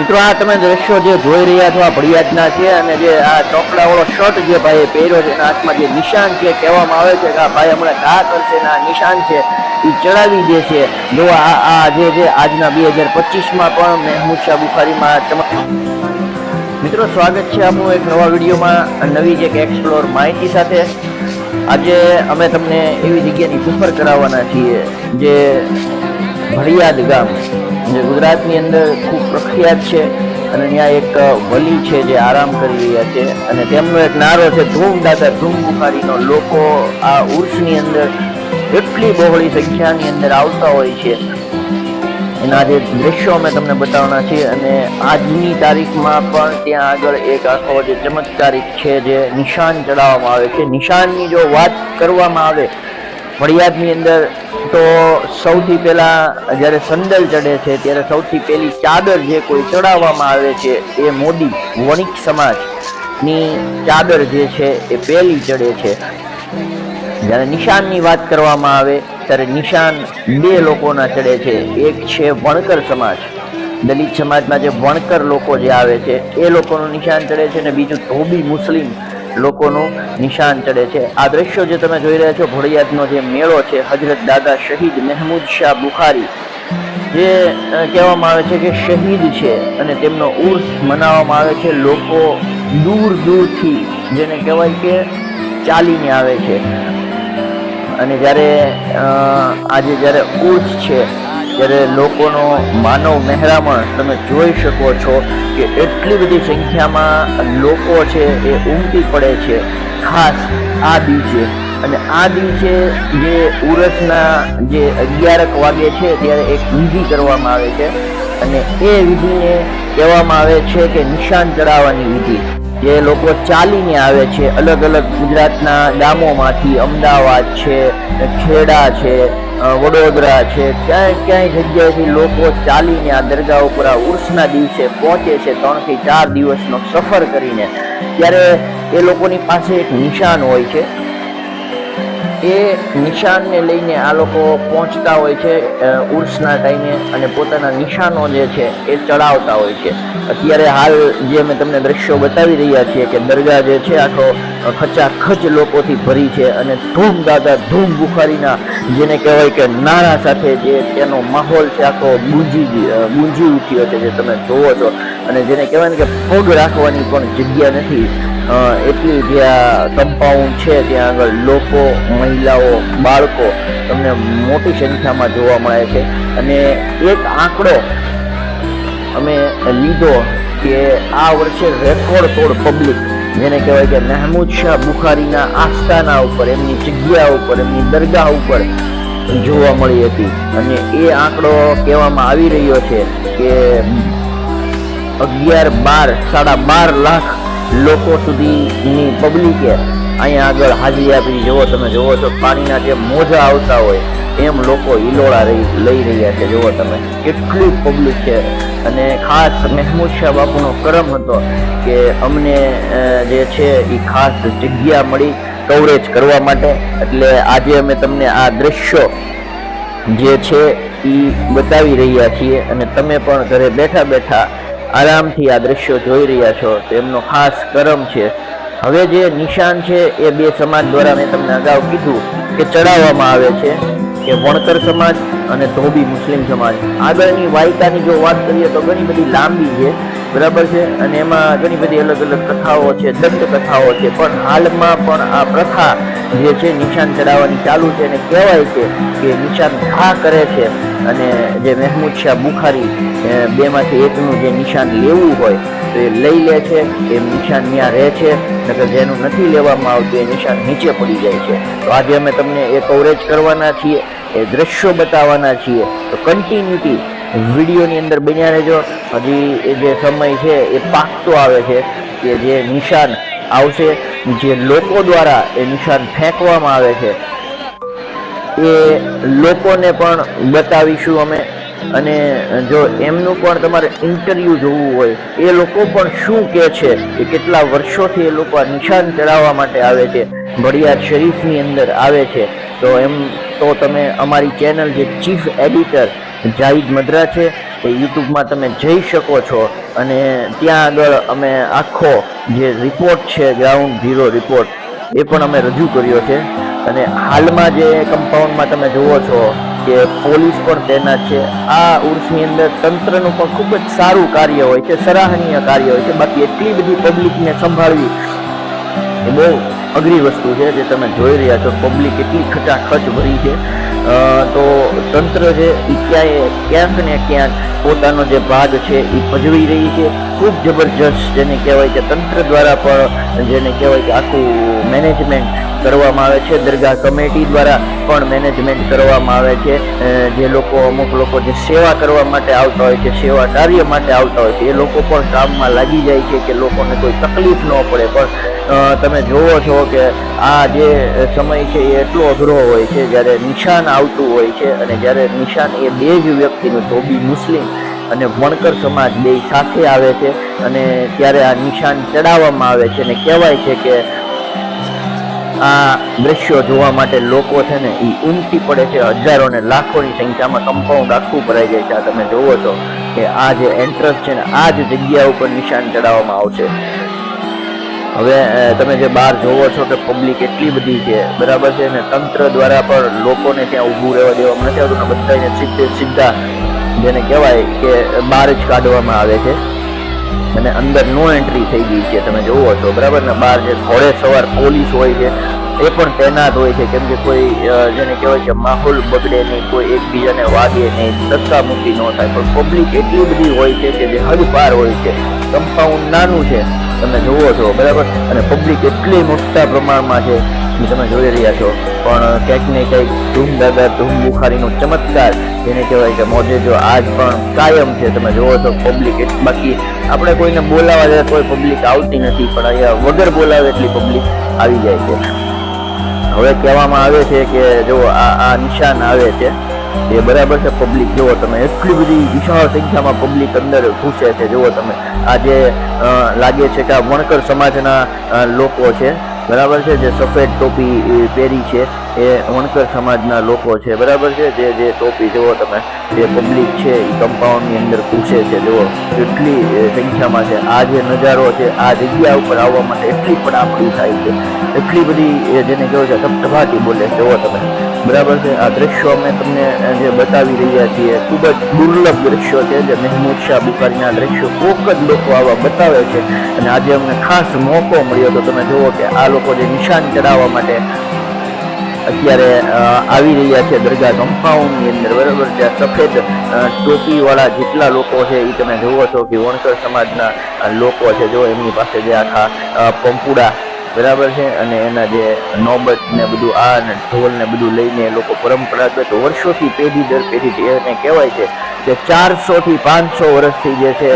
મિત્રો, આ તમે દ્રશ્યો જે જોઈ રહ્યા છો, આ ભડિયાતના છે અને જે આ ચોકડાવાળો શર્ટ જે ભાઈએ પહેર્યો છે, એના હાથમાં જે નિશાન છે, કહેવામાં આવે છે કે આ ભાઈ હમણાં ઘા કરશે આ નિશાન છે એ ચડાવી દે છે જો આ આ જે છે, આજના બે હજાર પચીસમાં પણ મહેમૂદ શાહ બુખારીમાં મિત્રો, સ્વાગત છે આપણું એક નવા વિડીયોમાં નવી જ એક એક્સપ્લોર માહિતી સાથે. આજે અમે તમને એવી જગ્યાની સફર કરાવવાના છીએ, જે ભડિયાદ ગામ. જે ગુજરાતની અંદર ખૂબ પ્રખ્યાત છે અને ત્યાં એક વલી છે જે આરામ કરી રહ્યા છે અને તેમનો એક નારો છે ધૂમદાતા ધૂમ બુખારીનો લોકો આ ઉર્સની અંદર એટલી બહોળી સંખ્યાની અંદર આવતા હોય છે. એના જે દ્રશ્યો અમે તમને બતાવવાના છીએ અને આજની તારીખમાં પણ ત્યાં આગળ એક આખો જે ચમત્કારિક છે જે નિશાન ચડાવવામાં આવે છે. નિશાનની જો વાત કરવામાં આવે ફળિયાદની અંદર તો સૌથી પહેલાં જ્યારે સંદલ ચડે છે, ત્યારે સૌથી પહેલી ચાદર જે કોઈ ચડાવવામાં આવે છે, એ મોદી વણિક સમાજની ચાદર જે છે, એ પહેલી ચડે છે. જ્યારે નિશાનની વાત કરવામાં આવે, ત્યારે નિશાન બે લોકોના ચડે છે. એક છે વણકર સમાજ. દલિત સમાજમાં જે વણકર લોકો જે આવે છે, એ લોકોનું નિશાન ચડે છે અને બીજું ધોબી મુસ્લિમ લોકોનું નિશાન ચડે છે. આ દ્રશ્યો જે તમે જોઈ રહ્યા છો, ભોળિયાદનો જે મેળો છે હજરત દાદા શહીદ મહેમૂદ શાહ બુખારી, જે કહેવામાં આવે છે કે શહીદ છે અને તેમનો ઉર્સ મનાવવામાં આવે છે. લોકો દૂર દૂરથી જેને કહેવાય કે ચાલીને આવે છે. અને જ્યારે આજે જ્યારે ઉર્સ છે ત્યારે લોકોનો માનવ મહેરામણ તમે જોઈ શકો છો કે એટલી બધી સંખ્યામાં લોકો છે એ ઉમટી પડે છે, ખાસ આ દિવસે. અને આ દિવસે જે ઉરસના જે અગિયારક વાગે છે ત્યારે એક વિધિ કરવામાં આવે છે. અને એ વિધિને કહેવામાં આવે છે કે નિશાન ચડાવવાની વિધિ. જે લોકો ચાલીને આવે છે. અલગ અલગ ગુજરાતના ગામોમાંથી અમદાવાદ છે, ખેડા છે વડોદરા છે. ક્યાંય ક્યાંય જગ્યાએથી લોકો ચાલીને આ દરગાહ ઉપર આ ઉર્સના દિવસે પહોંચે છે. ત્રણથી ચાર દિવસનો સફર કરીને. ત્યારે એ લોકોની પાસે એક નિશાન હોય છે. એ નિશાનને લઈને આ લોકો પહોંચતા હોય છે ઉર્સના ટાઈમે અને પોતાના નિશાનો જે છે એ ચડાવતા હોય છે. અત્યારે હાલ જે અમે તમને દ્રશ્યો બતાવી રહ્યા છીએ કે દરગાહ જે છે આખો ખચાખચ લોકોથી ભરી છે અને ધૂમ દાદા ધૂમ બુખારીના, જેને કહેવાય કે નાણા સાથે જે તેનો માહોલ છે, આખો ગુંજી ગુંજી ઉઠ્યો છે, જે તમે જોવો છો. અને જેને કહેવાય ને કે પગ રાખવાની પણ જગ્યા નથી. એટલી જ્યાં કમ્પાઉન્ડ છે, ત્યાં આગળ લોકો, મહિલાઓ, બાળકો તમને મોટી સંખ્યામાં જોવા મળે છે. અને એક આંકડો અમે લીધો કે આ વર્ષે રેકોર્ડ તોડ પબ્લિક. જેને કહેવાય કે મહેમૂદ શાહ બુખારીના આસ્થાના ઉપર, એમની જગ્યા ઉપર, એમની દરગાહ ઉપર જોવા મળી હતી. અને એ આંકડો કહેવામાં આવી રહ્યો છે કે અગિયાર બાર, સાડા બાર લાખ લોકો સુધીની પબ્લિકે અહીંયા આગળ હાજી બી જુઓ, તમે જુઓ છો પાણીના જે મોજા આવતા હોય, એમ લોકો હિલોળા લઈ રહ્યા છે, જુઓ તમે. કેટલી પબ્લિક છે. અને ખાસ મહેમૂદ શાહ બાપુનો કરમ હતો કે અમને જે છે એ ખાસ જગ્યા મળી કવરેજ કરવા માટે. એટલે આજે અમે તમને આ દ્રશ્યો જે છે એ બતાવી રહ્યા છીએ અને તમે પણ ઘરે બેઠા બેઠા આરામથી આ દ્રશ્યો જોઈ રહ્યા છો. તો એમનો ખાસ કરમ છે હવે જે નિશાન છે એ બે સમાજ દ્વારા મેં તમને અગાઉ કીધું કે ચડાવવામાં આવે છે કે વણકર સમાજ અને ધોબી મુસ્લિમ સમાજ. આગળની વાયકાની જો વાત કરીએ તો ઘણી બધી લાંબી છે. બરાબર છે? અને એમાં ઘણી બધી અલગ અલગ કથાઓ છે, દંત કથાઓ છે, પણ હાલમાં પણ આ પ્રથા જે છે નિશાન ચડાવવાની ચાલુ છે અને કહેવાય છે કે નિશાન ઘા કરે છે. અને જે મહેમૂદ શાહ બુખારી બેમાંથી એકનું જે નિશાન લેવું હોય, તો એ લઈ લે છે. એ નિશાન ત્યાં રહે છે, નકર જેનું નથી લેવામાં આવતું, એ નિશાન નીચે પડી જાય છે. તો આજે અમે તમને એ કવરેજ કરવાના છીએ, એ દ્રશ્યો બતાવવાના છીએ. તો કન્ટિન્યુટી વિડીયોની અંદર બન્યા રહેજો. હજી એ જે સમય છે એ પાકતો આવે છે કે જે નિશાન આવશે, જે લોકો દ્વારા એ નિશાન ફેંકવામાં આવે છે. એ લોકોને પણ બતાવીશું અમે. અને જો એમનું પણ તમારે ઇન્ટરવ્યૂ જોવું હોય, એ લોકો પણ શું કહે છે? કે કેટલા વર્ષોથી એ લોકો નિશાન ચડાવવા માટે આવે છે? ભડિયાર શરીફની અંદર આવે છે. તો એમ તો તમે અમારી ચેનલ જે ચીફ એડિટર જાહિદ મદ્રા છે એ યુટ્યુબમાં તમે જઈ શકો છો અને ત્યાં આગળ અમે આખો જે રિપોર્ટ છે ગ્રાઉન્ડ ઝીરો રિપોર્ટ એ પણ અમે રજૂ કર્યો છે. અને હાલમાં જે કમ્પાઉન્ડમાં તમે જુઓ છો કે પોલીસ પણ તૈનાત છે. આ ઉર્સની અંદર તંત્રનું પણ ખૂબ જ સારું કાર્ય હોય છે, સરાહનીય કાર્ય હોય છે. બાકી એટલી બધી પબ્લિકને સંભાળવી એ બહુ અઘરી વસ્તુ છે જે તમે જોઈ રહ્યા છો. પબ્લિક એટલી ખચાખચ ભરી છે. તો તંત્ર છે એ ક્યાંય, ક્યાંક ને ક્યાંક પોતાનો જે ભાગ છે એ ભજવી રહી છે. ખૂબ જબરજસ્ત જેને કહેવાય કે તંત્ર દ્વારા પણ જેને કહેવાય કે આખું મેનેજમેન્ટ કરવામાં આવે છે. દરગાહ કમિટી દ્વારા પણ મેનેજમેન્ટ કરવામાં આવે છે. જે લોકો, અમુક લોકો જે સેવા કરવા માટે આવતા હોય છે, સેવા કાર્ય માટે આવતા હોય છે, એ લોકો પણ કામમાં લાગી જાય છે કે લોકોને કોઈ તકલીફ ન પડે. પણ તમે જોવો છો કે આ જે સમય છે એ એટલો અઘરો હોય છે, જ્યારે નિશાન આવતું હોય છે અને જ્યારે નિશાન એ બે જ વ્યક્તિનું, ધોબી મુસ્લિમ અને વણકર સમાજ બે સાથે આવે છે અને ત્યારે આ નિશાન ચડાવવામાં આવે છે અને કહેવાય છે કે આ દ્રશ્યો જોવા માટે લોકો છે ને એ ઉમટી પડે છે, હજારો ને લાખોની સંખ્યામાં કમ્પાઉન્ડ આખું ભરાઈ જાય છે. આ તમે જોવો છો કે આ જે એન્ટ્રન્સ છે ને, આ જ જગ્યા ઉપર નિશાન ચડાવવામાં આવશે. હવે તમે જે બહાર જોવો છો કે પબ્લિક એટલી બધી છે, બરાબર છે, ને તંત્ર દ્વારા પણ લોકોને ત્યાં ઊભું રહેવા દેવામાં નથી આવતું, ને બધાને સીધે સીધા જેને કહેવાય કે બહાર જ કાઢવામાં આવે છે. અને અંદર નો એન્ટ્રી થઈ ગઈ છે, તમે જોવો છો, બરાબર ને? બહાર જે ઘોડે સવાર પોલીસ હોય છે, એ પણ તૈનાત હોય છે, કેમ કે કોઈ જેને કહેવાય કે માહોલ બગડે નહીં, કોઈ એકબીજાને વાગે નહીં ધક્કામુક્કી ન થાય, પણ પબ્લિક એટલી બધી હોય છે કે જે હદ પાર હોય છે. કમ્પાઉન્ડ નાનું છે. તમે જુઓ છો, બરાબર? અને પબ્લિક એટલી મોટા પ્રમાણમાં છે કે તમે જોઈ રહ્યા છો. પણ ક્યાંક ને ક્યાંક ધૂમ દાદા ધૂમ બુખારીનો ચમત્કાર જેને કહેવાય કે મોજે, જો આજ પણ કાયમ છે. તમે જુઓ છો પબ્લિક બાકી આપણે કોઈને બોલાવા જાય કોઈ પબ્લિક આવતી નથી, પણ અહીંયા વગર બોલાવે એટલી પબ્લિક આવી જાય છે. હવે કહેવામાં આવે છે કે જો આ આ નિશાન આવે છે એ બરાબર છે પબ્લિક જુઓ તમે એટલી બધી વિશાળ સંખ્યામાં પબ્લિક અંદર ઘૂસે છે જુઓ તમે આજે લાગે છે કે આ વણકર સમાજના લોકો છે. બરાબર છે, જે સફેદ ટોપી પહેરી છે. એ વણકર સમાજના લોકો છે. બરાબર છે? જે જે ટોપી જુઓ તમે જે પબ્લિક છે એ કમ્પાઉન્ડની અંદર ઘૂસે છે. જુઓ એટલી એ, સંખ્યામાં છે. આ જે નજારો છે આ જગ્યા ઉપર આવવા માટે એટલી પણ આપણી થાય છે. એટલી બધી જેને કહેવાય છે ધબધબાટી બોલે જુઓ તમે. બરાબર છે? આ દ્રશ્યો અમે તમને જે બતાવી રહ્યા છીએ ખૂબ જ દુર્લભ દ્રશ્યો છે જે મહેમૂદ શાહ બુખારીના દ્રશ્યો કોક જ લોકો આવા બતાવે છે. અને આજે અમને ખાસ મોકો મળ્યો તો તમે જુઓ કે આ લોકો જે નિશાન ચડાવવા માટે અત્યારે આવી રહ્યા છે દરગાહ ગંફાઓની અંદર, બરાબર આ સફેદ ટોપીવાળા જેટલા લોકો છે એ તમે જુઓ છો કે વણકર સમાજના લોકો છે. જો એમની પાસે જે આખા પંપુડા બરાબર છે? અને એના જે નોબત ને બધું, આ ને ઢોલ ને બધું લઈને એ લોકો પરંપરાગત વર્ષોથી પેઢી દર પેઢી એને કહેવાય છે કે ચારસોથી પાંચસો વર્ષથી જે છે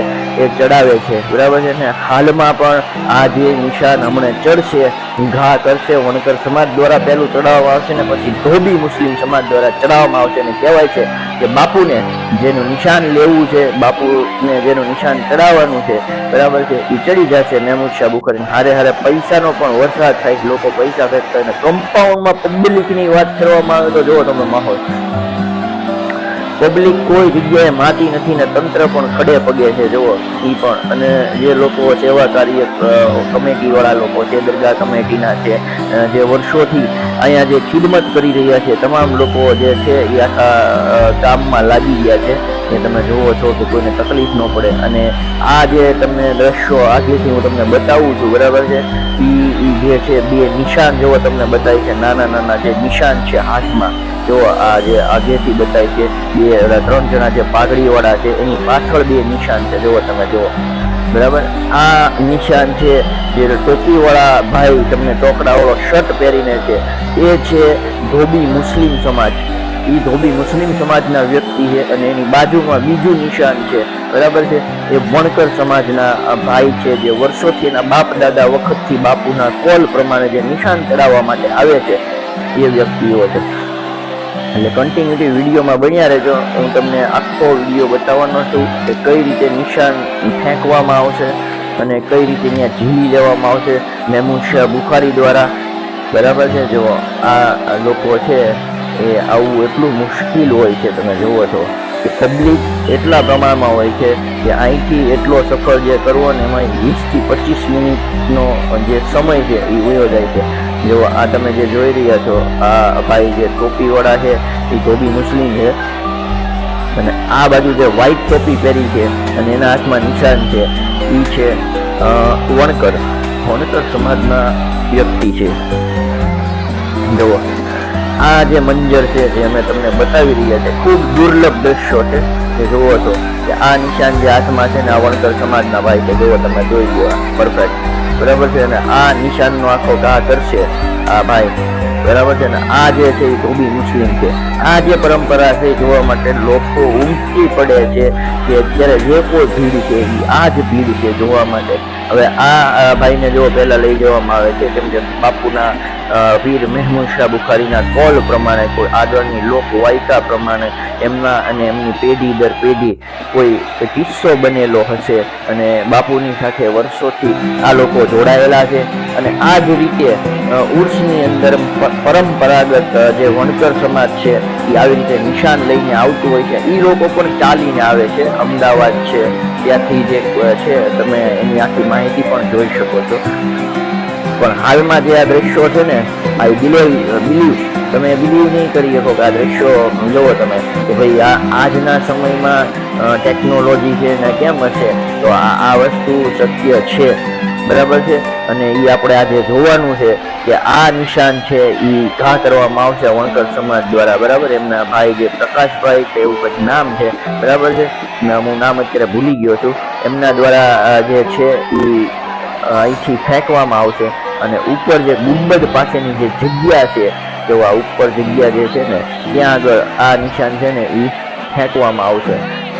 એ ચડાવે છે. બરાબર છે? ને હાલમાં પણ આ જે નિશાન હમણાં ચડશે, ઘા કરશે, વણકર સમાજ દ્વારા પહેલું ચડાવવામાં આવશે ને પછી ધોબી મુસ્લિમ સમાજ દ્વારા ચડાવવામાં આવશે અને કહેવાય છે કે બાપુને જેનું નિશાન લેવું છે, બાપુને જેનું નિશાન ચડાવવાનું છે, બરાબર છે? એ ચડી જશે. મહેમૂદ શાહ બુખારી હારે હારે પૈસાનો પણ વરસાદ થાય. લોકો પૈસા ફેંકતા અને કમ્પાઉન્ડમાં પબ્લિકની વાત કરવામાં આવે તો જુઓ તમે માહોલ પબ્લિક કોઈ જગ્યાએ માતી નથી ને તંત્ર પણ ખડે પગે છે, જુઓ. એ પણ. અને જે લોકો સેવા કાર્ય કમિટીવાળા લોકો છે, દરગાહ કમિટીના છે જે વર્ષોથી અહીંયા જે ખિદમત કરી રહ્યા છે, તમામ લોકો જે છે એ આખા કામમાં લાગી ગયા છે. એ તમે જુઓ છો કે કોઈને તકલીફ ન પડે. અને આ જે તમને દ્રશ્યો આગેથી હું તમને બતાવું છું, બરાબર છે? એ જે છે, બે નિશાન જેવો તમને બતાવી છે. નાના નાના જે નિશાન છે હાથમાં. જો આ જે આગેથી બતાય છે, બે ત્રણ જણા જે પાઘડીવાળા છે, એની પાછળ બે નિશાન છે. જુઓ તમે, જુઓ. બરાબર? આ નિશાન છે જે ટોપીવાળા ભાઈ તમને ટોકડાવાળો શર્ટ પહેરીને છે. એ છે ધોબી મુસ્લિમ સમાજ. એ ધોબી મુસ્લિમ સમાજના વ્યક્તિ છે અને એની બાજુમાં બીજું નિશાન છે. બરાબર છે? એ વણકર સમાજના ભાઈ છે જે વર્ષોથી એના બાપ દાદા વખતથી બાપુના કોલ પ્રમાણે જે નિશાન ચડાવવા માટે આવે છે. એ વ્યક્તિઓ છે. એટલે કન્ટિન્યુટી વિડીયોમાં બન્યા રહેજો. હું તમને આખો વીડિયો બતાવવાનો છું કે કઈ રીતે નિશાન ફેંકવામાં આવશે અને કઈ રીતે ત્યાં ઝીલી લેવામાં આવશે. મહેમૂદ શાહ બુખારી દ્વારા, બરાબર છે? જો આ લોકો છે એ આવું એટલું મુશ્કેલ હોય છે, તમે જુઓ છો કે પબ્લિક એટલા પ્રમાણમાં હોય છે કે અહીંથી એટલો સફર જે કરવો ને એમાં વીસથી પચીસ મિનિટનો જે સમય છે એ વયો જાય છે. જો આ તમે જે જોઈ રહ્યા છો, આ ભાઈ જે ટોપીવાળા છે, એ ધોબી મુસ્લિમ છે. અને આ બાજુ જે વ્હાઈટ ટોપી પહેરી છે અને એના હાથમાં નિશાન છે એ છે વણકર. વણકર સમાજના વ્યક્તિ છે. જુઓ, આ જે મંજર છે જે અમે તમને બતાવી રહ્યા છે. ખૂબ દુર્લભ દ્રશ્યો છે. જે જુઓ છો કે આ નિશાન જે હાથમાં છે ને આ વણકર સમાજના ભાઈ છે. જુઓ, તમે જોઈ લો પરફેક્ટ બરાબર છે અને આ નિશાનનો આખો ઘા કરશે આ ભાઈ. બરાબર છે ને? આ જે છે એ ધોબી મુસ્લિમ છે. આ જે પરંપરા છે એ જોવા માટે લોકો ઉમટી પડે છે કે અત્યારે જે કોઈ ભીડ છે એ આ જ ભીડ છે જોવા માટે. હવે આ ભાઈને જો પહેલાં લઈ જવામાં આવે છે, કેમ કે બાપુના વીર મહેમૂદ શાહ બુખારીના કોલ પ્રમાણે કોઈ આગળની લોક વાયકા પ્રમાણે એમના અને એમની પેઢી દર પેઢી કોઈ કિસ્સો બનેલો હશે અને બાપુની સાથે વર્ષોથી આ લોકો જોડાયેલા છે અને આ જ રીતે ઉર્સની અંદર પરંપરાગત જે વણકર સમાજ છે, એ આવી રીતે નિશાન લઈને આવતું હોય છે. એ લોકો પણ ચાલીને આવે છે. અમદાવાદ છે, ત્યાંથી જે છે, તમે એની આખી માહિતી પણ જોઈ શકો છો. પણ હાલમાં જે આ દ્રશ્યો છે ને આ બિલીવ બિલીવ, તમે બિલીવ નહીં કરી શકો કે આ દ્રશ્યો જુઓ તમે. કે ભાઈ આ, આજના સમયમાં ટેકનોલોજી છે ને કેમ હશે? તો આ આ વસ્તુ શક્ય છે. બરાબર છે? અને એ આપણે આજે જોવાનું છે કે આ નિશાન છે એ ઘા કરવામાં આવશે વણકર સમાજ દ્વારા, બરાબર? એમના ભાઈ જે પ્રકાશભાઈ કે એવું કંઈક નામ છે, બરાબર છે? હું નામ અત્યારે ભૂલી ગયો છું. એમના દ્વારા જે છે એ અહીંથી ફેંકવામાં આવશે અને ઉપર જે ગુંબદ પાસેની જે જગ્યા છે, જો આ ઉપર જગ્યા જે છે ને, ત્યાં આગળ આ નિશાન છે ને એ ફેંકવામાં આવશે.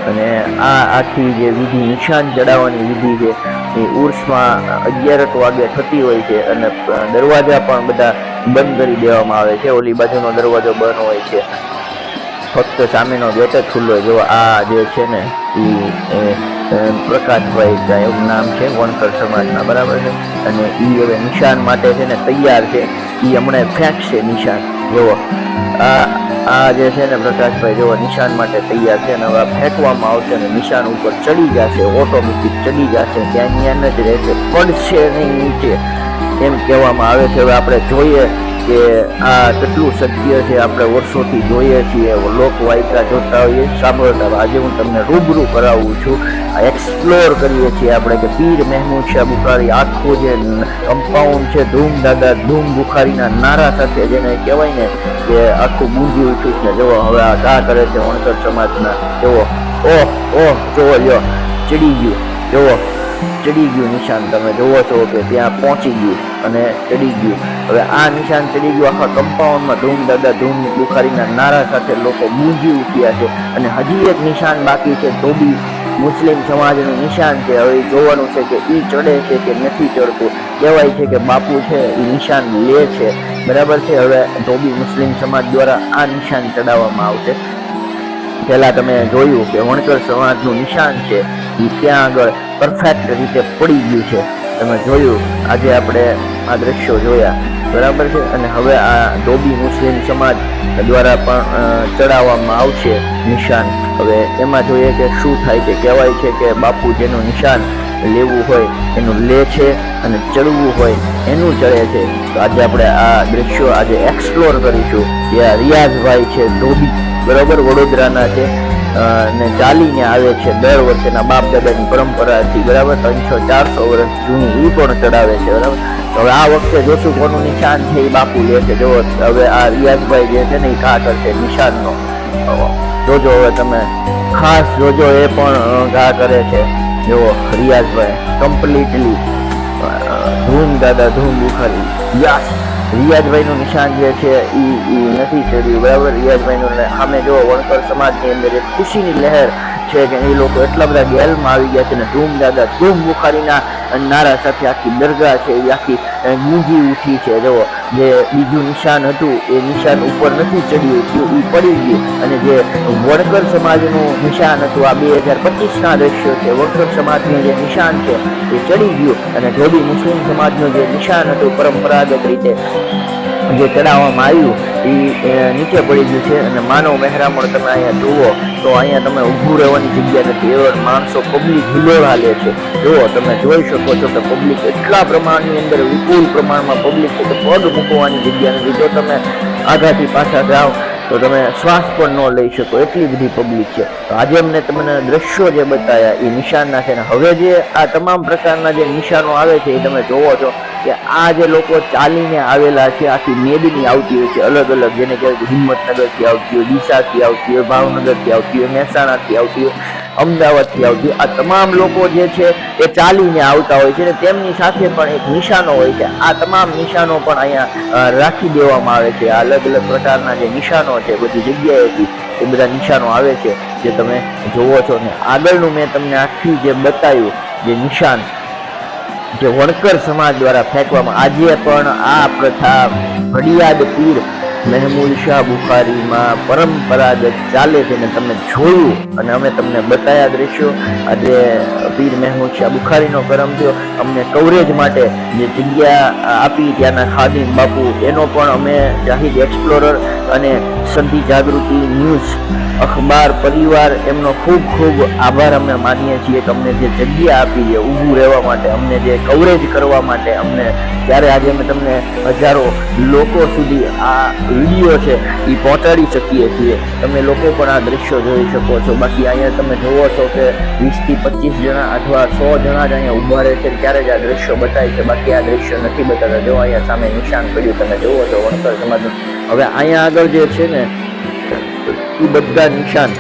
અને આ આખી જે વિધિ, નિશાન ચડાવવાની વિધિ છે એ ઉર્સમાં અગિયારક વાગે થતી હોય છે અને દરવાજા પણ બધા બંધ કરી દેવામાં આવે છે. ઓલી બાજુનો દરવાજો બંધ હોય છે. ફક્ત સામેનો ગેટ જ ખુલ્લો. જો આ જે છે ને એ પ્રકાશભાઈ કાંઈ એવું નામ છે, વણકર સમાજના, બરાબર છે? અને એ હવે નિશાન માટે છે ને તૈયાર છે. એ હમણાં ફેંકશે નિશાન. જુઓ. આ આ જે છે ને પ્રકાશભાઈ જેવા, નિશાન માટે તૈયાર છે અને હવે ફેંકવામાં આવશે અને નિશાન ઉપર ચડી જશે ઓટોમેટિક ચડી જશે, ત્યાં ત્યાં જ રહેશે પડશે નહીં નીચે. એમ કહેવામાં આવે છે. હવે આપણે જોઈએ કે આ કેટલું સત્ય છે આપણે વર્ષોથી જોઈએ છીએ લોકવાયકા જોતા હોઈએ, સાંભળતા આજે હું તમને રૂબરૂ કરાવું છું. એક્સપ્લોર કરીએ છીએ આપણે કે પીર મહેમૂદ શાહ બુખારી આખું જે કમ્પાઉન્ડ છે ધૂમ દાદા ધૂમ બુખારીના નારા સાથે જેને કહેવાય ને કે આખું ગુંજી ઉઠ્યું છે. જુઓ, હવે આ ગા કરે છે વણકર સમાજના. જુઓ, ઓહ ઓહ, જુઓ, લ્યો, ચડી ગયું. જુઓ ચડી ગયું નિશાન તમે જોવો છો કે ત્યાં પહોંચી ગયું અને ચડી ગયું. હવે આ નિશાન ચડી ગયું આખા કમ્પાઉન્ડમાં ધૂમ દાદા ધૂમ બુખારીના નારા સાથે લોકો ગુંજી ઉઠ્યા છે અને હજી એક નિશાન બાકી છે ધોબી મુસ્લિમ સમાજનું નિશાન છે. હવે જોવાનું છે કે એ ચડે છે કે નથી ચડતું. કહેવાય છે કે બાપુ છે એ નિશાન લે છે. બરાબર છે? હવે ધોબી મુસ્લિમ સમાજ દ્વારા આ નિશાન ચડાવવામાં આવશે. પહેલાં તમે જોયું કે વણકર સમાજનું નિશાન છે. એ ત્યાં આગળ પરફેક્ટ રીતે પડી ગયું છે. તમે જોયું, આજે આપણે આ દ્રશ્યો જોયા. બરાબર છે? અને હવે આ ધોબી મુસ્લિમ સમાજ દ્વારા પણ ચડાવવામાં આવશે નિશાન. હવે એમાં જોઈએ કે શું થાય છે, કહેવાય છે કે બાપુ જેનું નિશાન લેવું હોય, એનું લે છે અને ચડવું હોય, એનું ચડે છે. તો આજે આપણે આ દ્રશ્યો આજે એક્સપ્લોર કરીશું. જે આ રિયાઝભાઈ છે ધોબી બરાબર? વડોદરાના છે. ને ચાલીને આવે છે દર વર્ષેના બાપ દાદાની પરંપરાથી, બરાબર? ત્રણસો, ચારસો વર્ષ જૂની એ પણ ચડાવે છે, બરાબર? હવે આ વખતે જોશું કોનું નિશાન છે એ બાપુ લે છે. જો હવે આ રિયાઝભાઈ જે છે ને એ ઘા કરશે, નિશાનનો. જોજો હવે તમે. ખાસ જોજો એ પણ ઘા કરે છે. જો રિયાઝભાઈ કમ્પ્લીટલી ધૂમ દાદા, ધૂમ બુખારી યસ! રિયાઝભાઈનું નિશાન જે છે એ નથી ચડ્યું બરાબર? રિયાજભાઈનું સામે જો વણકર સમાજની અંદર એક ખુશીની લહેર છે કે એ લોકો એટલા બધા ગેલમાં આવી ગયા છે અને ધૂમ દાદા ધૂમ બુખારીના નારા સાથે આખી દરગાહ છે એ આખી અ, ઉઠી છે. જો જે બીજું નિશાન હતું એ નિશાન ઉપર નથી ચડ્યું એ પડી ગયું. અને જે વણકર સમાજનું નિશાન હતું આ બે હજાર પચીસના દ્રશ્યો છે. વણકર સમાજનું જે નિશાન છે એ ચડી ગયું. અને ધોબી મુસ્લિમ સમાજનું જે નિશાન હતું પરંપરાગત રીતે જે ચડાવવામાં આવ્યું એ નીચે પડી ગયું છે. અને માનવ મહેરામણ તમે અહીંયા જુઓ, તો અહીંયા તમે ઊભું રહેવાની જગ્યા નથી. એવા માણસો પબ્લિક હિલોળા લે છે. જુઓ, તમે જોઈ શકો છો કે પબ્લિક એટલા પ્રમાણની અંદર, વિપુલ પ્રમાણમાં પબ્લિક છે કે પગ મૂકવાની જગ્યા નથી. જો તમે આઘાથી પાછા જાઓ, તો તમે શ્વાસ પણ ન લઈ શકો. એટલી બધી પબ્લિક છે. તો આજે અમને તમને દ્રશ્યો જે બતાવ્યા એ નિશાનના છે. ને હવે જે આ તમામ પ્રકારના જે નિશાનો આવે છે એ તમે જોવો છો. કે આ જે લોકો ચાલીને આવેલા છે, આખી મેદની આવતી હોય છે, અલગ અલગ, જેને કહેવાય હિંમતનગરથી આવતી હોય ડીસાથી આવતી હોય, ભાવનગરથી આવતી હોય, મહેસાણાથી આવતી હોય, અમદાવાદથી આવતી આ તમામ લોકો જે છે એ ચાલીને આવતા હોય છે અને તેમની સાથે પણ એક નિશાનો હોય છે. આ તમામ નિશાનો પણ અહીંયા રાખી દેવામાં આવે છે. આ અલગ અલગ પ્રકારના જે નિશાનો છે, બધી જગ્યાએથી એ બધા નિશાનો આવે છે, જે તમે જોવો છો ને. આગળનું મેં તમને આખી જે બતાવ્યું, જે નિશાન જે વણકર સમાજ દ્વારા ફેંકવામાં આજે પણ આ પ્રથા ભડિયાદ પીર મહેમૂદ શાહ બુખારીમાં પરંપરાગત ચાલે છે ને તમે જોયું અને અમે તમને બતાવ્યા દ્રશ્યો. આજે પીર મહેમૂદ શાહ બુખારીનો કરમ થયો. અમને કવરેજ માટે જે જગ્યા આપી ત્યાંના ખાદીમ બાપુ, એનો પણ અમે જાહિદ એક્સપ્લોરર અને સંધિ જાગૃતિ ન્યૂઝ અખબાર પરિવાર, એમનો ખૂબ ખૂબ આભાર અમે માનીએ છીએ કે અમને જે જગ્યા આપી છે ઊભું રહેવા માટે, અમને જે કવરેજ કરવા માટે, અમને ત્યારે આજે અમે તમને હજારો લોકો સુધી આ વીડિયો છે એ પહોંચાડી શકીએ છીએ. તમે લોકો પણ આ દ્રશ્યો જોઈ શકો છો. બાકી અહીંયા તમે જોવો છો કે વીસથી પચીસ જણા અથવા સો જણા જ અહીંયા ઊભા રહે છે. ત્યારે જ આ દ્રશ્યો બતાય છે. બાકી આ દ્રશ્યો નથી બતાવતા જો અહીંયા સામે નિશાન પડ્યું, તમે જુઓ છો વણકર સમાજનું. હવે અહીંયા આગળ જે છે ને એ બધા નિશાન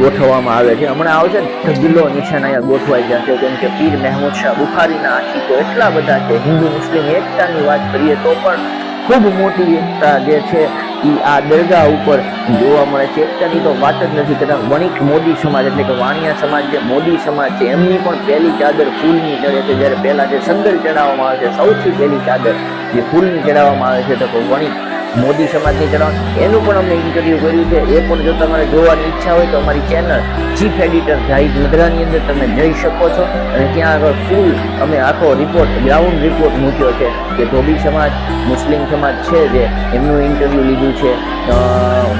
ગોઠવવામાં આવે છે. હમણાં આવશે ઢગલો નિશાન અહીંયા ગોઠવાઈ ગયા છે. કેમ કે પીર મહેમૂદ શાહ બુખારીના આશિકો એટલા બધા છે. હિન્દુ, મુસ્લિમ, એકતાની વાત કરીએ તો પણ ખૂબ મોટી એકતા જે છે એ આ દરગાહ ઉપર જોવા મળે છે. એકતાની તો વાત જ નથી કરતા. વણિક મોદી સમાજ એટલે કે વાણિયા સમાજ જે મોદી સમાજ છે, એમની પણ પહેલી ચાદર ફૂલની ચડે છે. જ્યારે પહેલા જે સંદર ચડાવવામાં આવે છે, સૌથી પહેલી ચાદર જે ફૂલની ચડાવવામાં આવે છે તો વણિક મોદી સમાજની ચડાવ એનું પણ અમે ઇન્ટરવ્યૂ કર્યું છે. એ પણ જો તમારે જોવાની ઈચ્છા હોય તો અમારી channel chief editor Zahid Madrani અંદર તમે જઈ શકો છો. અને ત્યાં આગળ ફૂલ અમે આખો રિપોર્ટ ગ્રાઉન્ડ રિપોર્ટ મૂક્યો છે કે ધોબી સમાજ, મુસ્લિમ સમાજ છે જે એમનું ઇન્ટરવ્યૂ લીધું છે.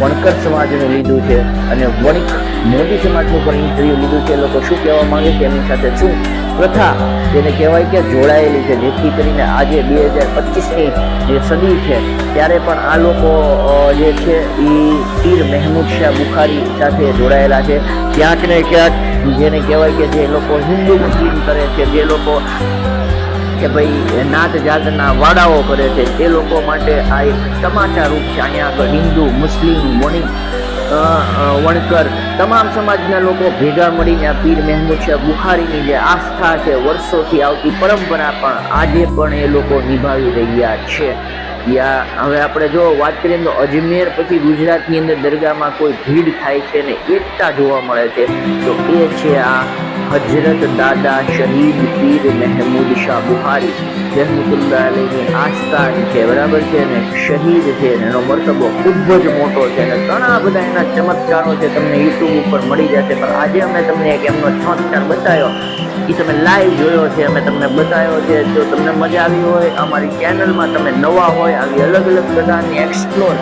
વણકર સમાજનું લીધું છે. અને વણિક મોદી સમાજનું પણ ઇન્ટરવ્યૂ લીધું છે. લોકો શું કહેવા માંગે છે? એમની સાથે શું પ્રથા જેને કહેવાય કે જોડાયેલી છે? જેથી કરીને આજે બે હજાર પચીસની જે સદી છે, ત્યારે પણ આ લોકો જે છે એ પીર મહેમૂદ શાહ બુખારી સાથે જોડાયેલા છે. ક્યાંક ને ક્યાંક જેને કહેવાય કે જે લોકો હિન્દુ મુસ્લિમ કરે છે, જે લોકો કે ભાઈ નાત જાતના વાડાઓ કરે છે, એ લોકો માટે આ એક તમાચારૂપ છે અહીંયા આગળ. હિન્દુ, મુસ્લિમ, વણિક વણકર તમામ સમાજના લોકો ભેગા મળીને આ પીર મહેમૂદ શાહ બુખારીની જે આસ્થા છે, વર્ષોથી આવતી પરંપરા પણ આજે પણ એ લોકો નિભાવી રહ્યા છે. યા હવે આપણે જો વાત કરીએ તો અજમેર પછી ગુજરાતની અંદર દરગાહમાં કોઈ ભીડ થાય છે ને? એકતા જોવા મળે છે. તો એ છે આ હજરત દાદા શહીદ પીર મહેમૂદ શાહ બુહારી રહેમતુલ્લાહ અલીની આસ્થાન છે બરાબર છે અને શહીદ છે એનો મરતબો ખૂબ જ મોટો છે અને ઘણા બધા એના ચમત્કારો છે તમને યુટ્યુબ ઉપર મળી જશે, પણ આજે અમે તમને એક એમનો ચમત્કાર બતાવ્યો. એ તમે લાઈવ જોયો છે, અમે તમને બતાવ્યો છે, જો તમને મજા આવી હોય, અમારી ચેનલમાં તમે નવા હોય, આવી અલગ અલગ પ્રકારની એક્સપ્લોર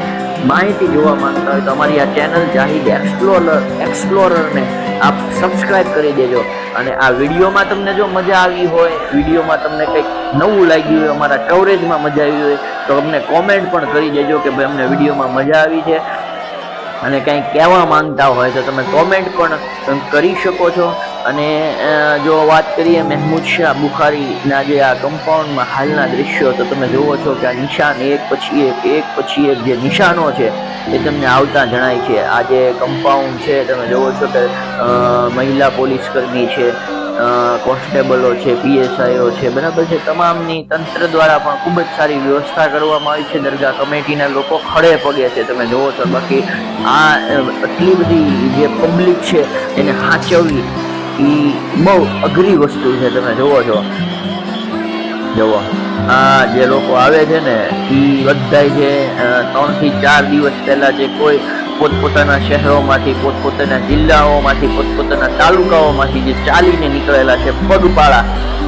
માહિતી જોવા માંગતા હોય તો અમારી આ ચેનલ જાહિદ એક્સપ્લોરર એક્સપ્લોરરને આપ સબસ્ક્રાઈબ કરી દેજો. અને આ વિડીયોમાં તમને જો મજા આવી હોય, વિડીયોમાં તમને કંઈક નવું લાગ્યું હોય, અમારા કવરેજમાં મજા આવી હોય, તો અમને કોમેન્ટ પણ કરી દેજો કે ભાઈ અમને વિડીયોમાં મજા આવી છે. અને કંઈ કહેવા માંગતા હોય તો તમે કોમેન્ટ પણ કરી શકો છો. અને જો વાત કરીએ મહેમૂદ શાહ બુખારીના જે આ કમ્પાઉન્ડમાં હાલના દ્રશ્યો, તો તમે જુઓ છો કે આ નિશાન એક પછી એક એક પછી એક જે નિશાનો છે એ તમને આવતા જણાય છે. આ જે કમ્પાઉન્ડ છે, તમે જુઓ છો કે મહિલા પોલીસકર્મી છે કોન્સ્ટેબલો છે, પીએસઆઈઓ છે, બરાબર છે. તમામની તંત્ર દ્વારા પણ ખૂબ જ સારી વ્યવસ્થા કરવામાં આવી છે. દરગાહ કમિટીના લોકો ખડે પગે છે. તમે જુઓ છો બાકી આ આટલી બધી જે પબ્લિક છે એને સાચવવી એ બહુ અઘરી વસ્તુ છે, તમે જુઓ છો. જુઓ આ જે લોકો આવે છે ને એ બધાય છે ત્રણથી ચાર દિવસ પહેલા જે કોઈ પોતપોતાના શહેરોમાંથી, પોતપોતાના જિલ્લાઓમાંથી, પોતપોતાના તાલુકાઓમાંથી જે ચાલીને નીકળેલા છે, પગપાળા,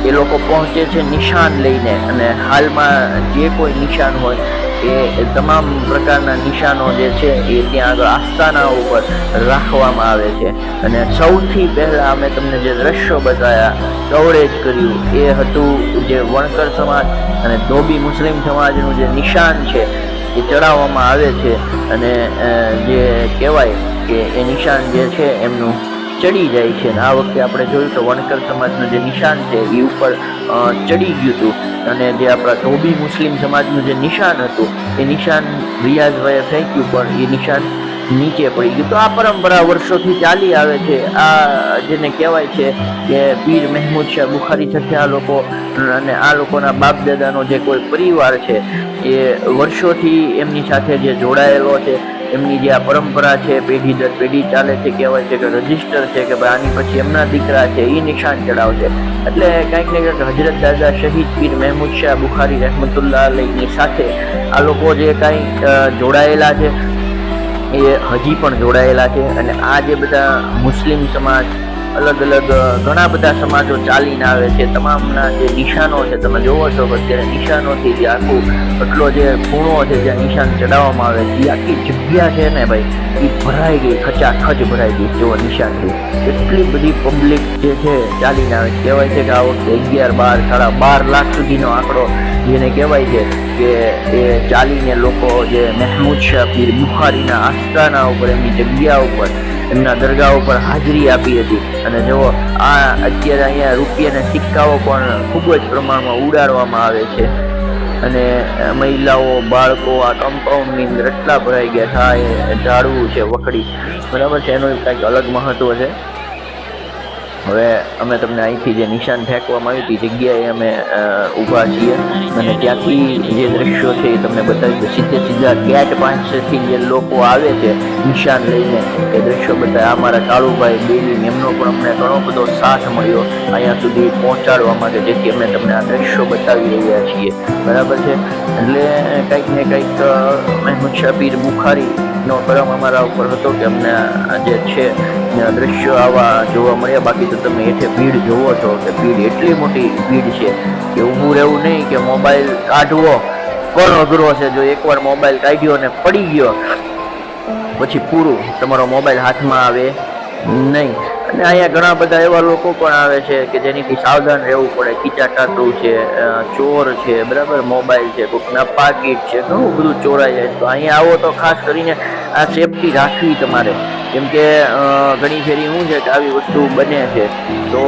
એ લોકો પહોંચે છે નિશાન લઈને. અને હાલમાં જે કોઈ નિશાન હોય એ તમામ પ્રકારના નિશાનો જે છે એ ત્યાં આગળ આસ્થાના ઉપર રાખવામાં આવે છે. અને સૌથી પહેલાં અમે તમને જે દ્રશ્યો બતાવ્યા કવરેજ કર્યું, એ હતું જે વણકર સમાજ અને ધોબી મુસ્લિમ સમાજનું જે નિશાન છે, એ ચડાવવામાં આવે છે. અને જે કહેવાય કે એ નિશાન જે છે એમનું ચડી જાય છે. અને આ વખતે આપણે જોયું તો વણકર સમાજનું જે નિશાન છે, એ ઉપર ચડી ગયું હતું. અને જે આપણા ધોબી મુસ્લિમ સમાજનું જે નિશાન હતું, એ નિશાન રિયાઝભાઈએ ફેંક્યું, પણ એ નિશાન નીચે પડી ગયું. તો આ પરંપરા વર્ષોથી ચાલી આવે છે. આ જેને કહેવાય છે કે પીર મહેમૂદ શાહ બુખારી સાથે આ લોકો, અને આ લોકોના બાપ દાદાનો જે કોઈ પરિવાર છે, એ વર્ષોથી એમની સાથે જે જોડાયેલો છે. એમની જે આ પરંપરા છે, પેઢી દર પેઢી ચાલે છે, કહેવાય છે કે રજિસ્ટર છે કે ભાઈ આની પછી એમના દીકરા છે એ નિશાન ચડાવશે. એટલે કંઈક ને કંઈક હજરત દાદા શહીદ પીર મહેમૂદ શાહ બુખારી રહેમતુલ્લાહ અલીની સાથે આ લોકો જે કાંઈ જોડાયેલા છે, એ હજી પણ જોડાયેલા છે. અને આ જે બધા મુસ્લિમ સમાજ અલગ અલગ ઘણા બધા સમાજો ચાલીને આવે છે. તમામના જે નિશાનો છે, તમે જોવો છો અત્યારે નિશાનોથી જે આખું એટલો જે ખૂણો છે જ્યાં નિશાન ચડાવવામાં આવે છે. એ આખી જગ્યા છે ને ભાઈ, એ ભરાઈ ગઈ, ખચાખચ ભરાઈ ગઈ. જેવો નિશાનથી એટલી બધી પબ્લિક જે છે ચાલીને આવે છે. કહેવાય છે કે આ વખતે અગિયાર, બાર, સાડા બાર લાખ સુધીનો આંકડો જેને કહેવાય છે કે એ ચાલીને લોકો જે મહેમૂદ શાહ પીર બુખારીના આસ્થાના ઉપર, એમની જગ્યા ઉપર એમના દરગાહ ઉપર હાજરી આપી હતી. અને જુઓ, આ અત્યારે અહીંયા રૂપિયાના સિક્કાઓ પણ ખૂબ જ પ્રમાણમાં ઉડાડવામાં આવે છે. અને મહિલાઓ, બાળકો આ કમ્પાઉન્ડની અંદર એટલા ભરાઈ ગયા છે ઝાડવું છે, વખડી. બરાબર છે? એનું કંઈક અલગ મહત્ત્વ છે. હવે અમે તમને અહીંથી જે નિશાન ફેંકવામાં આવ્યું હતી જગ્યાએ અમે ઊભા છીએ. અને ત્યાંથી જે દ્રશ્યો છે એ તમને બતાવી સીધે સીધા ગેટ પાસેથી જે લોકો આવે છે નિશાન લઈને, એ દ્રશ્યો બતાવે અમારા કાળુભાઈ બેલી એમનો પણ અમને ઘણો બધો સાથ મળ્યો અહીંયા સુધી પહોંચાડવા માટે, જેથી અમે તમને આ દ્રશ્યો બતાવી રહ્યા છીએ. બરાબર છે? એટલે કંઈક ને કંઈક મહેમદ શબીર બુખારી નો કરમ અમારા ઉપર હતો કે અમને જે છે દ્રશ્યો આવા જોવા મળ્યા. બાકી તો તમે હેઠે ભીડ જોવો છો કે ભીડ એટલી મોટી ભીડ છે કે ઊભું રહેવું નહીં કે મોબાઈલ કાઢવો. પણ અઘરો છે જો એકવાર મોબાઈલ કાઢ્યો અને પડી ગયો, પછી પૂરું તમારો મોબાઈલ હાથમાં આવે? નહીં. અને અહીંયા ઘણા બધા એવા લોકો પણ આવે છે કે જેનીથી સાવધાન રહેવું પડે. કીચાટાટું છે ચોર છે, બરાબર? મોબાઈલ છે કોઈકના પાકીટ છે, ઘણું બધું ચોરાઈ જાય તો અહીંયા આવો તો ખાસ કરીને આ સેફટી રાખવી તમારે. કેમ કે ઘણી ફેરી શું છે કે આવી વસ્તુ બને છે. તો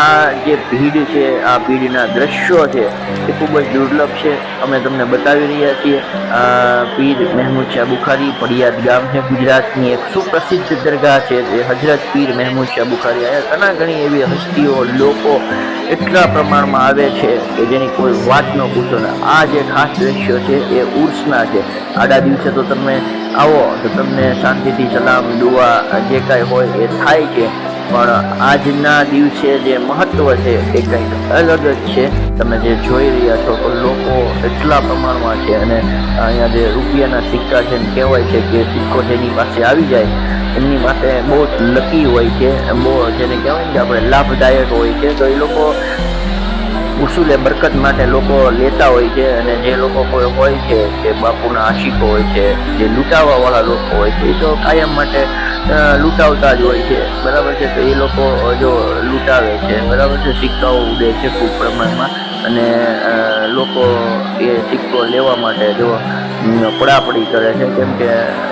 આ જે ભીડ છે, આ ભીડના દ્રશ્યો છે, એ ખૂબ જ દુર્લભ છે. અમે તમને બતાવી રહ્યા છીએ. પીર મહેમૂદ શાહ બુખારી પડિયાદ ગામ છે, ગુજરાતની એક સુપ્રસિદ્ધ દરગાહ છે. જે હજરત પીર મહેમૂદ શાહ બુખારી અહીંયા ઘણા ઘણી એવી હસ્તીઓ, લોકો એટલા પ્રમાણમાં આવે છે કે જેની કોઈ વાત ન પૂછો ને. આ જે ખાસ દ્રશ્યો છે, એ ઉર્સના છે. આડા દિવસે તો તમે આવો, તો તમને શાંતિથી સલામ, દુઆ જે કાંઈ હોય એ થાય છે. પણ આજના દિવસે જે મહત્વ છે એ કંઈક અલગ જ છે. તમે જે જોઈ રહ્યા છો તો લોકો એટલા પ્રમાણમાં છે અને અહીંયા જે રૂપિયાના સિક્કા છે ને કહેવાય છે કે સિક્કો જેની પાસે આવી જાય, એમની માટે બહુ જ લકી હોય છે. બહુ જેને કહેવાય કે આપણે લાભદાયક હોય છે. તો એ લોકો ઉસુલે બરકત માટે લોકો લેતા હોય છે અને જે લોકો કોઈ હોય છે કે બાપુના આશિકો હોય છે, જે લૂંટાવાવાળા લોકો હોય છે, એ તો કાયમ માટે લૂંટાવતા જ હોય છે. બરાબર છે? તો એ લોકો જો લૂંટાવે છે. બરાબર છે? સિક્કાઓ ઉડે છે ખૂબ પ્રમાણમાં. અને લોકો એ સિક્કો લેવા માટે જો પડાપડી કરે છે. કેમ કે,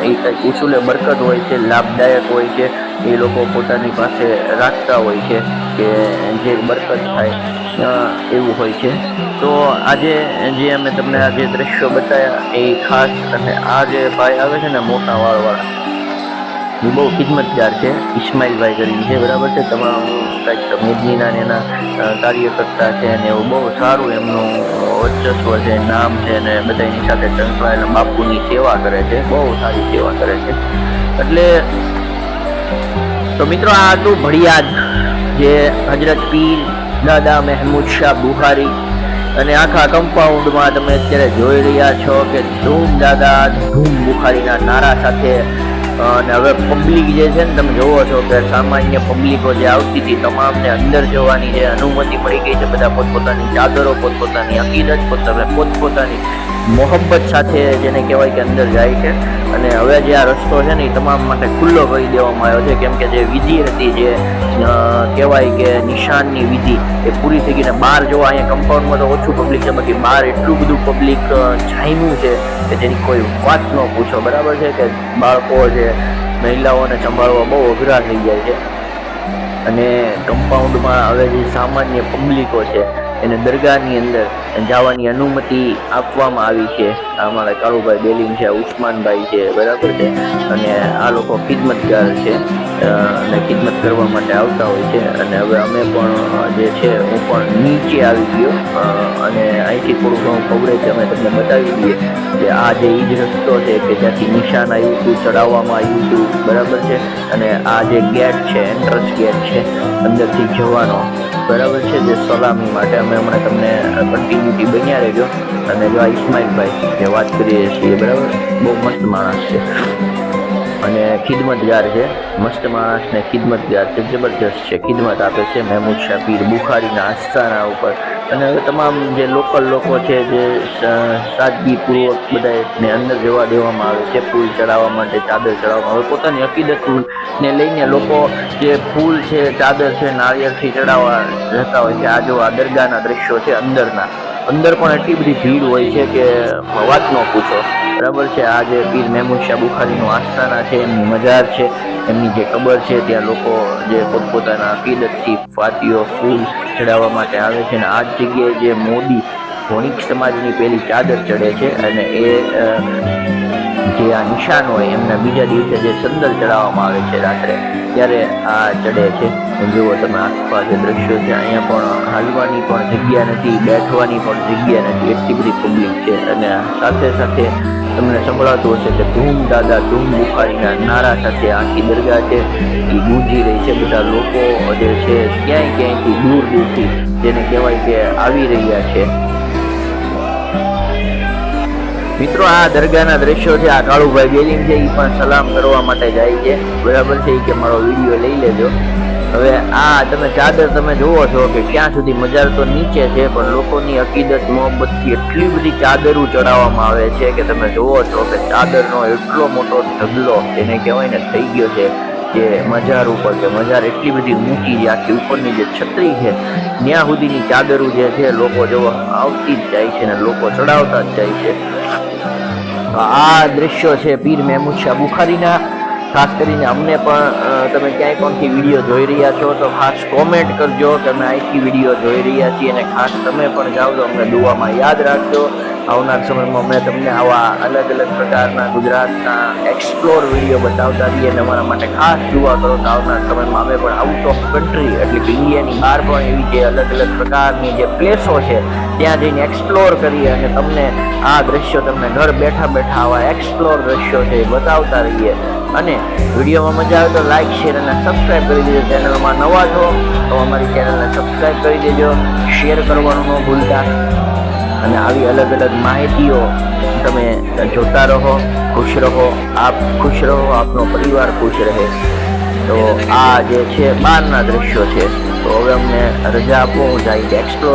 એ કંઈક ઉછુલે બરકત હોય છે, લાભદાયક હોય છે. એ લોકો પોતાની પાસે રાખતા હોય છે કે જે બરકત થાય એવું હોય છે. તો આજે જે અમે તમને આ જે દ્રશ્યો બતાવ્યા એ ખાસ અને આ જે ભાઈ આવે છે ને, મોટા વાળવાળા એ બહુ ખિદમતગાર છે. ઇસ્માઇલભાઈ કરીને છે, બરાબર છે? તમામ કંઈક મેદનીના એના કાર્યકર્તા છે અને એવું બહુ સારું એમનું વર્ચસ્વ છે, નામ છે ને બધા એની સાથે સંકળાયેલા બાપુની સેવા કરે છે, બહુ સારી સેવા કરે છે. એટલે, તો મિત્રો આ હતું ભડિયાદ, જે હજરત પીર દાદા મહેમૂદ શાહ બુહારી અને આખા કમ્પાઉન્ડમાં તમે અત્યારે જોઈ રહ્યા છો કે ધૂમ દાદા, ધૂમ બુખારીના નારા સાથે અને હવે પબ્લિક જે છે ને તમે જોવો છો કે સામાન્ય પબ્લિકો જે આવતી હતી, તમામને અંદર જવાની જે અનુમતિ મળી ગઈ છે, બધા પોતપોતાની ચાદરો, પોતપોતાની અકીદત પોતાને પોતપોતાની મોહબ્બત સાથે જેને કહેવાય કે અંદર જાય છે. અને હવે જે આ રસ્તો છે ને એ તમામ માટે ખુલ્લો કરી દેવામાં આવ્યો છે, કેમ કે જે વિધિ હતી જે કહેવાય કે નિશાનની વિધિ એ પૂરી થઈ ગઈ ને બહાર જોવા અહીંયા કમ્પાઉન્ડમાં તો ઓછું પબ્લિક છે, બાકી બહાર એટલું બધું પબ્લિક જામ્યું છે કે જેની કોઈ વાત ન પૂછો. બરાબર છે કે બાળકો છે મહિલાઓને સંભાળવા બહુ અઘરા થઈ જાય છે. અને કમ્પાઉન્ડમાં હવે જે સામાન્ય પબ્લિકો છે એને દરગાહની અંદર જવાની અનુમતિ આપવામાં આવી છે. અમારા કાળુભાઈ બેલીમ છે, ઉસ્માનભાઈ છે, બરાબર છે? અને આ લોકો ખિદમતગાર છે. અને ખિદમત કરવા માટે આવતા હોય છે. અને હવે અમે પણ જે છે, હું પણ નીચે આવી ગયો. અને અહીંથી થોડું ઘણું કવરેજ અમે તમને બતાવી દઈએ કે આ જે ઈજ રસ્તો છે કે જ્યાંથી નિશાન આવ્યું હતું ચડાવવામાં આવ્યું હતું, બરાબર છે? અને આ જે ગેટ છે એન્ટ્રન્સ ગેટ છે, અંદરથી જવાનો, બરાબર છે? જે સલામી માટે અમે હમણાં તમને કન્ટિન્યુટી બન્યા રહેજો. અને જો આ ઇસ્માઇલભાઈ જે વાત કરીએ છીએ, બરાબર? બહુ મસ્ત માણસ છે. અને ખિદમતગાર છે. મસ્ત માણસ ને ખિદમતગાર છે. જબરજસ્ત છે. ખિદમત આપે છે. મહેમૂદ શાહ પીર બુખારીના આસ્થાના ઉપર અને તમામ જે લોકલ લોકો છે, જે સાદગીપૂર્વક બધાને અંદર જવા દેવામાં આવે છે ફૂલ ચડાવવા માટે, ચાદર ચડાવવામાં આવે. પોતાની અકીદત ને લઈને લોકો જે ફૂલ છે, ચાદર છે નારિયેળથી ચડાવવા જતા હોય છે. આ જો આ દરગાહના દ્રશ્યો છે અંદરના. અંદર પણ એટલી બધી ભીડ હોય છે કે વાત ન પૂછો. બરાબર છે? આ જે પીર મહેમૂદ શાહ બુખારીનું આસ્થાના છે, એમની મજાર છે, એમની જે કબર છે, ત્યાં લોકો જે પોતપોતાના અકીદતથી ફાતીઓ ફૂલ ચડાવવા માટે આવે છે અને આ જગ્યાએ જે મોદી વણિક સમાજની પેલી ચાદર ચડે છે અને એ જે આ નિશાન હોય, એમના બીજા દિવસે જે સંદર ચડાવવામાં આવે છે રાત્રે, ત્યારે આ ચડે છે. જુઓ તમે આસપાસ દ્રશ્યો છે, અહીંયા પણ હાલવાની પણ જગ્યા નથી, બેઠવાની પણ જગ્યા નથી, એટલી બધી પબ્લિક છે અને સાથે સાથે તમને સંભળાતું હશે કે ધૂમ દાદા, ધૂમ બુખારીના નારા સાથે આખી દરગાહ છે. એ ગુંજી રહી છે. બધા લોકો જે છે. ક્યાંય ક્યાંયથી દૂર દૂરથી જેને કહેવાય કે આવી રહ્યા છે. મિત્રો, આ દરગાહના દ્રશ્યો છે. આ કાળુભાઈ બેલિંગ છે. એ પણ સલામ કરવા માટે જાય છે. બરાબર છે? કે મારો વીડિયો લઈ લેજો. હવે આ તમે ચાદર તમે જુઓ છો કે ક્યાં સુધી મજાર તો નીચે છે, પણ લોકોની અકીદત મોહબ્બતથી એટલી બધી ચાદરો ચડાવવામાં આવે છે કે તમે જુઓ છો કે ચાદરનો એટલો મોટો ઢગલો એને કહેવાય ને થઈ ગયો છે જે મજાર ઉપર કે મજાર એટલી બધી ઊંચી જે આખી ઉપરની જે છત્રી છે ત્યાં સુધીની ચાદરો જે છે લોકો જોવા આવતી જ જાય છે ને લોકો ચડાવતા જ જાય છે. આ દ્રશ્યો છે પીર મહેમૂદ શાહ બુખારીના. ખાસ કરીને અમને પણ તમે ક્યાંય પણથી વીડિયો જોઈ રહ્યા છો તો ખાસ કોમેન્ટ કરજો તમે અહીંથી વીડિયો જોઈ રહ્યા છીએ અને ખાસ તમે પણ જાઓ તો અમને દુઆમાં યાદ રાખજો. આવનાર સમયમાં અમે તમને આવા અલગ અલગ પ્રકારના ગુજરાતના એક્સપ્લોર વીડિયો બતાવતા રહીએ અમારા માટે ખાસ જોવા કરો તો આવનાર સમયમાં અમે પણ આઉટ ઓફ કન્ટ્રી એટલે કે ઇન્ડિયાની બહાર પણ એવી જે અલગ અલગ પ્રકારની જે પ્લેસો છે, ત્યાં જઈને એક્સપ્લોર કરીએ અને તમને આ દ્રશ્યો તમને ઘર બેઠા બેઠા આવા એક્સપ્લોર દ્રશ્યો છે એ બતાવતા રહીએ. અને વિડીયોમાં મજા આવે તો લાઇક શેર અને સબસ્ક્રાઈબ કરી દેજો. ચેનલમાં નવા છો તો અમારી ચેનલને સબસ્ક્રાઈબ કરી દેજો. શેર કરવાનું ન ભૂલતા. અને આવી અલગ અલગ માહિતીઓ તમે જોતા રહો, ખુશ રહો, આપ ખુશ રહો, આપનો પરિવાર ખુશ રહે. તો આ જે છે, બહારના દ્રશ્યો છે. તો હવે અમને રજા આપો, હું જાય એક્સપ્લોર